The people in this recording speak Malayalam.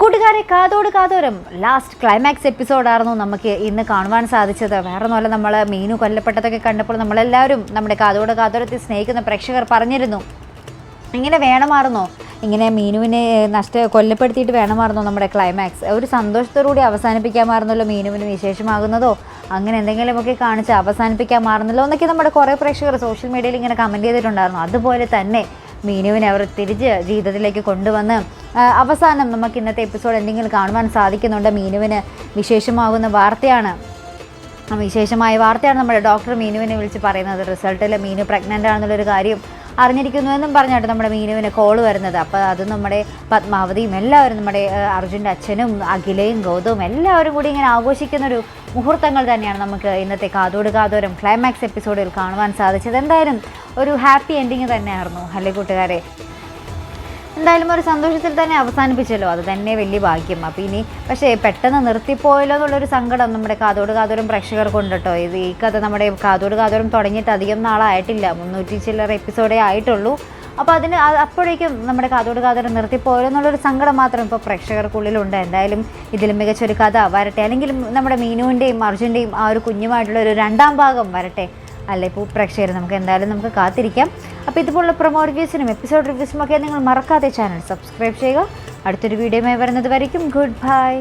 കൂട്ടുകാരെ കാതോട് കാതോരം. ലാസ്റ്റ് ക്ലൈമാക്സ് എപ്പിസോഡായിരുന്നു നമുക്ക് ഇന്ന് കാണുവാൻ സാധിച്ചത്. വേറെ ഒന്നുമല്ല നമ്മൾ മീനു കൊല്ലപ്പെട്ടതൊക്കെ കണ്ടപ്പോൾ നമ്മളെല്ലാവരും നമ്മുടെ കാതോട് കാതോരത്തെ സ്നേഹിക്കുന്ന പ്രേക്ഷകർ പറഞ്ഞിരുന്നു. ഇങ്ങനെ വേണമായിരുന്നോ? ഇങ്ങനെ മീനുവിനെ നഷ്ട കൊല്ലപ്പെടുത്തിയിട്ട് വേണമായിരുന്നോ നമ്മുടെ ക്ലൈമാക്സ് ഒരു സന്തോഷത്തോടുകൂടി അവസാനിപ്പിക്കാമായിരുന്നല്ലോ മീനുവിന് വിശേഷമാകുന്നതോ? അങ്ങനെ എന്തെങ്കിലുമൊക്കെ കാണിച്ച് അവസാനിപ്പിക്കാമായിരുന്നല്ലോ എന്നൊക്കെ നമ്മുടെ കുറേ പ്രേക്ഷകർ സോഷ്യൽ മീഡിയയിൽ ഇങ്ങനെ കമന്റ് ചെയ്തിട്ടുണ്ടായിരുന്നു. അതുപോലെ തന്നെ മീനുവിനെ അവർ തിരിച്ച് ജീവിതത്തിലേക്ക് കൊണ്ടുവന്ന് അവസാനം നമുക്ക് ഇന്നത്തെ എപ്പിസോഡ് എന്തെങ്കിലും കാണുവാൻ സാധിക്കുന്നുണ്ട്. മീനുവിന് വിശേഷമാകുന്ന വാർത്തയാണ്. വിശേഷമായ വാർത്തയാണ് നമ്മുടെ ഡോക്ടർ മീനുവിനെ വിളിച്ച് പറയുന്നത്. റിസൾട്ടിൽ മീനു പ്രഗ്നന്റ് ആണെന്നുള്ളൊരു കാര്യം അറിഞ്ഞിരിക്കുന്നു പറഞ്ഞാണ് നമ്മുടെ മീനുവിന് കോൾ വരുന്നത്. അപ്പോൾ അത് നമ്മുടെ പത്മാവതിയും എല്ലാവരും നമ്മുടെ അർജുന്റെ അച്ഛനും അഖിലയും ഗൗതവും എല്ലാവരും കൂടി ഇങ്ങനെ ആഘോഷിക്കുന്നൊരു മുഹൂർത്തങ്ങൾ തന്നെയാണ് നമുക്ക് ഇന്നത്തെ കാതോട് കാതോരം ക്ലൈമാക്സ് എപ്പിസോഡിൽ കാണുവാൻ സാധിച്ചത്. എന്തായാലും ഒരു ഹാപ്പി എൻഡിങ് തന്നെയായിരുന്നു. അല്ലേ കൂട്ടുകാരെ? എന്തായാലും ഒരു സന്തോഷത്തിൽ തന്നെ അവസാനിപ്പിച്ചല്ലോ. അത് തന്നെ വലിയ ഭാഗ്യം. അപ്പോൾ ഇനി പക്ഷേ പെട്ടെന്ന് നിർത്തിപ്പോയല്ലോ എന്നുള്ളൊരു സങ്കടം നമ്മുടെ കാതോട് കാതോരം പ്രേക്ഷകർക്കുണ്ട് കേട്ടോ ഇത് ഈ കഥ നമ്മുടെ കാതോട് കാതോരം തുടങ്ങിയിട്ട് അധികം നാളായിട്ടില്ല. മുന്നൂറ്റി ചില്ലറ എപ്പിസോഡേ ആയിട്ടുള്ളൂ. അപ്പോൾ അതിന് അപ്പോഴേക്കും നമ്മുടെ കാതോട് കാതോരം നിർത്തിപ്പോയല്ലോ എന്നുള്ളൊരു സങ്കടം മാത്രം ഇപ്പോൾ പ്രേക്ഷകർക്കുള്ളിലുണ്ട്. എന്തായാലും ഇതിലും മികച്ചൊരു കഥ വരട്ടെ. അല്ലെങ്കിൽ നമ്മുടെ മീനുവിന്റെയും അർജുന്റെയും ആ ഒരു കുഞ്ഞുമായിട്ടുള്ള ഒരു രണ്ടാം ഭാഗം വരട്ടെ. അല്ല? ഇപ്പോൾ പ്രേക്ഷകർ നമുക്ക് എന്തായാലും നമുക്ക് കാത്തിരിക്കാം. അപ്പോൾ ഇതുപോലുള്ള പ്രൊമോ റിവ്യൂസിനും എപ്പിസോഡ് റിവ്യൂസിനും ഒക്കെ നിങ്ങൾ മറക്കാതെ ചാനൽ സബ്സ്ക്രൈബ് ചെയ്യുക. അടുത്തൊരു വീഡിയോയുമായി വരുന്നത് വരയ്ക്കും. Good bye